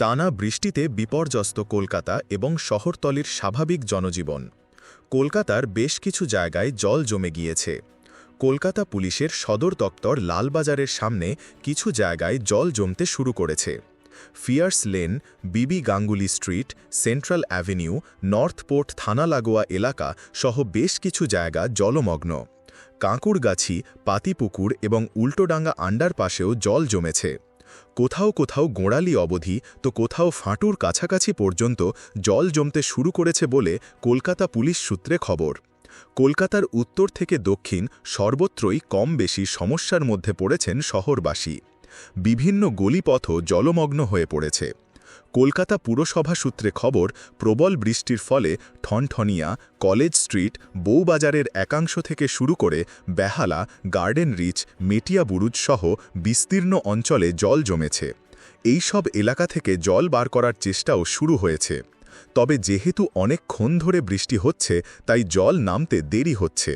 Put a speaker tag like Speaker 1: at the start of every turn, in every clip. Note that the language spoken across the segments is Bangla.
Speaker 1: টানা বৃষ্টিতে বিপর্যস্ত কলকাতা এবং শহরতলির স্বাভাবিক জনজীবন। কলকাতার বেশ কিছু জায়গায় জল জমে গিয়েছে। কলকাতা পুলিশের সদর দপ্তর লালবাজারের সামনে কিছু জায়গায় জল জমতে শুরু করেছে। Phears lane, BB Ganguly street, central avenue, north port থানা লাগোয়া এলাকা সহ বেশ কিছু জায়গা জলমগ্ন। কাঁকুড়গাছি, পাতিপুকুর এবং উল্টোডাঙ্গা আন্ডারপাশেও জল জমেছে। কোথাও কোথাও গোড়ালি অবধি, তো কোথাও ফাঁটুর কাছাকাছি পর্যন্ত জল জমতে শুরু করেছে বলে কলকাতা পুলিশ সূত্রে খবর। কলকাতার উত্তর থেকে দক্ষিণ সর্বত্রই কম বেশি সমস্যার মধ্যে পড়েছেন শহরবাসী। বিভিন্ন গলিপথও জলমগ্ন হয়ে পড়েছে। কলকাতা পুরসভা সূত্রে খবর, প্রবল বৃষ্টির ফলে ঠনঠনিয়া, কলেজ স্ট্রিট, বউবাজারের একাংশ থেকে শুরু করে Behala, garden rich, Metiabruz সহ বিস্তীর্ণ অঞ্চলে জল জমেছে। এই সব এলাকা থেকে জল বার করার চেষ্টাও শুরু হয়েছে। তবে যেহেতু অনেকক্ষণ ধরে বৃষ্টি হচ্ছে, তাই জল নামতে দেরি হচ্ছে।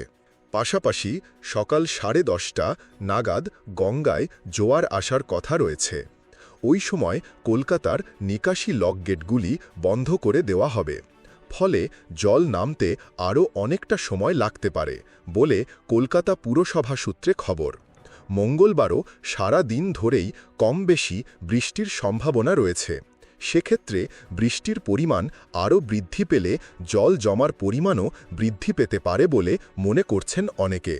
Speaker 1: পাশাপাশি সকাল সাড়ে দশটা নাগাদ গঙ্গায় জোয়ার আসার কথা রয়েছে। ওই সময় কলকাতার নিকাশি লক গেটগুলি বন্ধ করে দেওয়া হবে। ফলে জল নামতে আরও অনেকটা সময় লাগতে পারে বলে কলকাতা পুরসভা সূত্রে খবর। মঙ্গলবারও সারা দিন ধরেই কম বেশি বৃষ্টির সম্ভাবনা রয়েছে। সেক্ষেত্রে বৃষ্টির পরিমাণ আরও বৃদ্ধি পেলে জল জমার পরিমাণও বৃদ্ধি পেতে পারে বলে মনে করছেন অনেকে।